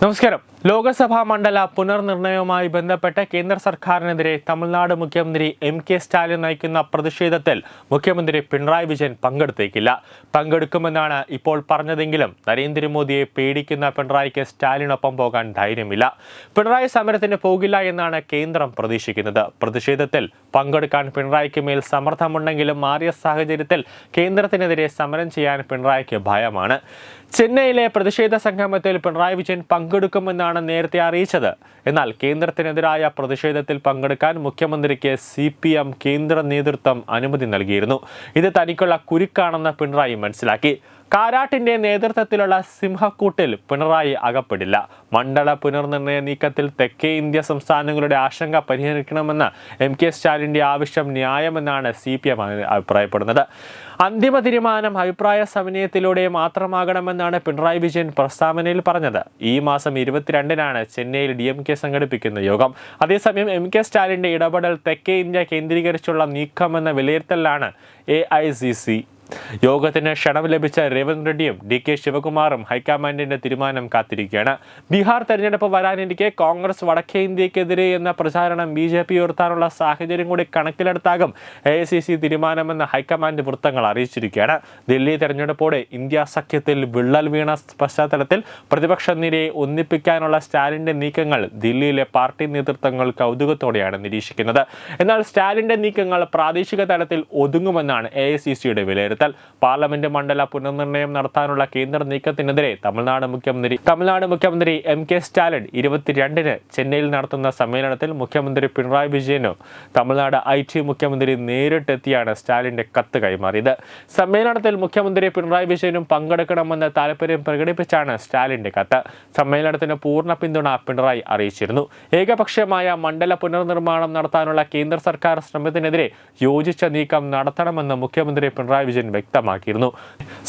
നമസ്കാരം. ലോകസഭാ മണ്ഡല പുനർനിർണയവുമായി ബന്ധപ്പെട്ട് കേന്ദ്ര സർക്കാരിനെതിരെ തമിഴ്നാട് മുഖ്യമന്ത്രി എം കെ സ്റ്റാലിൻ നയിക്കുന്ന പ്രതിഷേധത്തിൽ മുഖ്യമന്ത്രി പിണറായി വിജയൻ പങ്കെടുത്തേക്കില്ല. പങ്കെടുക്കുമെന്നാണ് ഇപ്പോൾ പറഞ്ഞതെങ്കിലും നരേന്ദ്രമോദിയെ പേടിക്കുന്ന പിണറായിക്ക് സ്റ്റാലിനൊപ്പം പോകാൻ ധൈര്യമില്ല. പിണറായി സമരത്തിന് പോകില്ല എന്നാണ് കേന്ദ്രം പ്രതീക്ഷിക്കുന്നത്. പ്രതിഷേധത്തിൽ പങ്കെടുക്കാൻ പിണറായിക്ക് മേൽ സമ്മർദ്ദമുണ്ടെങ്കിലും മാറിയ സാഹചര്യത്തിൽ കേന്ദ്രത്തിനെതിരെ സമരം ചെയ്യാൻ പിണറായിക്ക് ഭയമാണ്. ചെന്നൈയിലെ പ്രതിഷേധ സംഗമത്തിൽ പിണറായി വിജയൻ പങ്കെടുക്കുമെന്നാണ് നേരത്തെ അറിയിച്ചത്. എന്നാൽ കേന്ദ്രത്തിനെതിരായ പ്രതിഷേധത്തിൽ പങ്കെടുക്കാൻ മുഖ്യമന്ത്രിക്ക് സി പി എം കേന്ദ്ര നേതൃത്വം അനുമതി നൽകിയിരുന്നു. ഇത് തനിക്കുള്ള കുരുക്കാണെന്ന് പിണറായി മനസ്സിലാക്കി. കാരാട്ടിന്റെ നേതൃത്വത്തിലുള്ള സിംഹക്കൂട്ടിൽ പിണറായി അകപ്പെടില്ല. മണ്ഡല പുനർനിർണയ നീക്കത്തിൽ തെക്കേ ഇന്ത്യ സംസ്ഥാനങ്ങളുടെ ആശങ്ക പരിഹരിക്കണമെന്ന എം കെ സ്റ്റാലിന്റെ ആവശ്യം ന്യായമെന്നാണ് സി പി എം അഭിപ്രായപ്പെടുന്നത്. അന്തിമ തീരുമാനം അഭിപ്രായ സമന്വയത്തിലൂടെ മാത്രമാകണമെന്നാണ് പിണറായി വിജയൻ പ്രസ്താവനയിൽ പറഞ്ഞത്. ഈ മാസം ഇരുപത്തിരണ്ടിനാണ് ചെന്നൈയിൽ ഡി എം കെ സംഘടിപ്പിക്കുന്ന യോഗം. അതേസമയം എം കെ സ്റ്റാലിന്റെ ഇടപെടൽ തെക്കേ ഇന്ത്യ കേന്ദ്രീകരിച്ചുള്ള നീക്കമെന്ന വിലയിരുത്തലാണ് എ ഐ സി സി യോഗത്തിന് ക്ഷണം ലഭിച്ച രേവന്ത് റെഡ്ഡിയും ഡി കെ ശിവകുമാറും ഹൈക്കമാൻഡിന്റെ തീരുമാനം കാത്തിരിക്കുകയാണ്. ബീഹാർ തെരഞ്ഞെടുപ്പ് വരാനിരിക്കെ കോൺഗ്രസ് വടക്കേ ഇന്ത്യക്കെതിരെ എന്ന പ്രചാരണം ബി ജെ പി ഉയർത്താനുള്ള സാഹചര്യം കൂടി കണക്കിലെടുത്താകും എ ഐ സി സി തീരുമാനമെന്ന് ഹൈക്കമാൻഡ് വൃത്തങ്ങൾ അറിയിച്ചിരിക്കുകയാണ്. ദില്ലി തെരഞ്ഞെടുപ്പോടെ ഇന്ത്യ സഖ്യത്തിൽ വിള്ളൽ വീണ പശ്ചാത്തലത്തിൽ പ്രതിപക്ഷ നിരയെ ഒന്നിപ്പിക്കാനുള്ള സ്റ്റാലിന്റെ നീക്കങ്ങൾ ദില്ലിയിലെ പാർട്ടി നേതൃത്വങ്ങൾ കൗതുകത്തോടെയാണ് നിരീക്ഷിക്കുന്നത്. എന്നാൽ സ്റ്റാലിന്റെ നീക്കങ്ങൾ പ്രാദേശിക തലത്തിൽ ഒതുങ്ങുമെന്നാണ് എ ഐ സി സിയുടെ വിലയിരുത്തൽ. പാർലമെന്റ് മണ്ഡല പുനർനിർണയം നടത്താനുള്ള കേന്ദ്ര നീക്കത്തിനെതിരെ തമിഴ്നാട് മുഖ്യമന്ത്രി തമിഴ്നാട് മുഖ്യമന്ത്രി എം കെ സ്റ്റാലിൻ ഇരുപത്തിരണ്ടിന് ചെന്നൈയിൽ നടത്തുന്ന സമ്മേളനത്തിൽ മുഖ്യമന്ത്രി പിണറായി വിജയനും തമിഴ്നാട് ഐ ടി മുഖ്യമന്ത്രി നേരിട്ടെത്തിയാണ് സ്റ്റാലിന്റെ കത്ത് കൈമാറിയത്. സമ്മേളനത്തിൽ മുഖ്യമന്ത്രി പിണറായി വിജയനും പങ്കെടുക്കണമെന്ന് താല്പര്യം പ്രകടിപ്പിച്ചാണ് സ്റ്റാലിന്റെ കത്ത്. സമ്മേളനത്തിന് പൂർണ പിന്തുണ പിണറായി അറിയിച്ചിരുന്നു. ഏകപക്ഷീയമായ മണ്ഡല പുനർനിർമ്മാണം നടത്താനുള്ള കേന്ദ്ര സർക്കാർ ശ്രമത്തിനെതിരെ യോജിച്ച നീക്കം നടത്തണമെന്ന് മുഖ്യമന്ത്രി പിണറായി വിജയൻ വ്യക്തമാക്കിയിരുന്നു.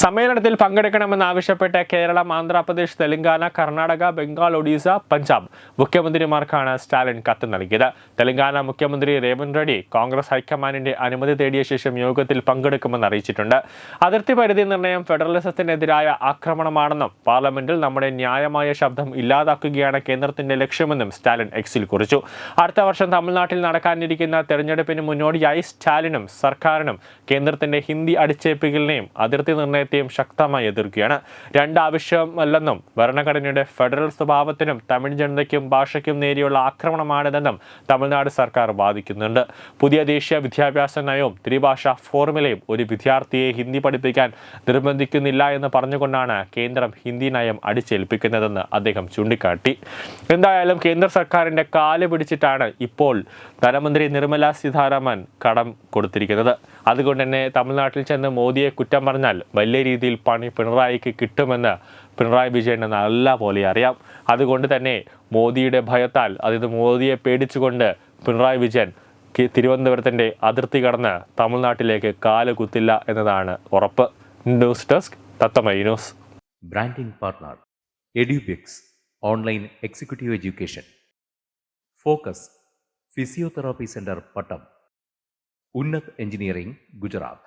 സമ്മേളനത്തിൽ പങ്കെടുക്കണമെന്നാവശ്യപ്പെട്ട് കേരളം ആന്ധ്രാപ്രദേശ് തെലങ്കാന കർണാടക ബംഗാൾ ഒഡീസ പഞ്ചാബ് മുഖ്യമന്ത്രിമാർക്കാണ് സ്റ്റാലിൻ കത്ത് നൽകിയത്. തെലങ്കാന മുഖ്യമന്ത്രി രേവന്ത് റെഡ്ഡി കോൺഗ്രസ് ഹൈക്കമാൻഡിന്റെ അനുമതി തേടിയ ശേഷം യോഗത്തിൽ പങ്കെടുക്കുമെന്ന് അറിയിച്ചിട്ടുണ്ട്. അതിർത്തി പരിധി നിർണയം ഫെഡറലിസത്തിനെതിരായ ആക്രമണമാണെന്നും പാർലമെന്റിൽ നമ്മുടെ ന്യായമായ ശബ്ദം ഇല്ലാതാക്കുകയാണ് കേന്ദ്രത്തിന്റെ ലക്ഷ്യമെന്നും സ്റ്റാലിൻ എക്സിൽ കുറിച്ചു. അടുത്ത വർഷം തമിഴ്നാട്ടിൽ നടക്കാനിരിക്കുന്ന തെരഞ്ഞെടുപ്പിന് മുന്നോടിയായി സ്റ്റാലിനും സർക്കാരിനും കേന്ദ്രത്തിന്റെ ഹിന്ദി അടിച്ചേൽപ്പിക്കലിനെയും അതിർത്തി നിർണയത്തെയും ശക്തമായി എതിർക്കുകയാണ്. രണ്ട് ആവശ്യമല്ലെന്നും ഭരണഘടനയുടെ ഫെഡറൽ സ്വഭാവത്തിനും തമിഴ് ജനതയ്ക്കും ഭാഷയ്ക്കും നേരെയുള്ള ആക്രമണമാണിതെന്നും തമിഴ്നാട് സർക്കാർ വാദിക്കുന്നുണ്ട്. പുതിയ ദേശീയ വിദ്യാഭ്യാസ നയവും ത്രിഭാഷ ഫോർമുലയും ഒരു വിദ്യാർത്ഥിയെ ഹിന്ദി പഠിപ്പിക്കാൻ നിർബന്ധിക്കുന്നില്ല എന്ന് പറഞ്ഞുകൊണ്ടാണ് കേന്ദ്രം ഹിന്ദി നയം അടിച്ചേൽപ്പിക്കുന്നതെന്ന് അദ്ദേഹം ചൂണ്ടിക്കാട്ടി. എന്തായാലും കേന്ദ്ര സർക്കാരിന്റെ കാൽ പിടിച്ചിട്ടാണ് ഇപ്പോൾ ധനമന്ത്രി നിർമ്മല സീതാരാമൻ കടം കൊടുത്തിരിക്കുന്നത്. അതുകൊണ്ട് തന്നെ തമിഴ്നാട്ടിൽ ചെന്ന് മോദിയെ കുറ്റം പറഞ്ഞാൽ വലിയ രീതിയിൽ പണി പിണറായിക്ക് കിട്ടുമെന്ന് പിണറായി വിജയന് നല്ല പോലെ അറിയാം. അതുകൊണ്ട് തന്നെ മോദിയുടെ ഭയത്താൽ അതായത് മോദിയെ പേടിച്ചുകൊണ്ട് പിണറായി വിജയൻ തിരുവനന്തപുരത്തിന്റെ അതിർത്തി കടന്ന് തമിഴ്നാട്ടിലേക്ക് കാൽ കുത്തില്ല എന്നതാണ് ഉറപ്പ്. News desk തത്തമൈ news. Branding partner എഡ്യൂബിക്സ് online executive education. Focus physiotherapy Center Pattam. ഉന്നത് engineering Gujarat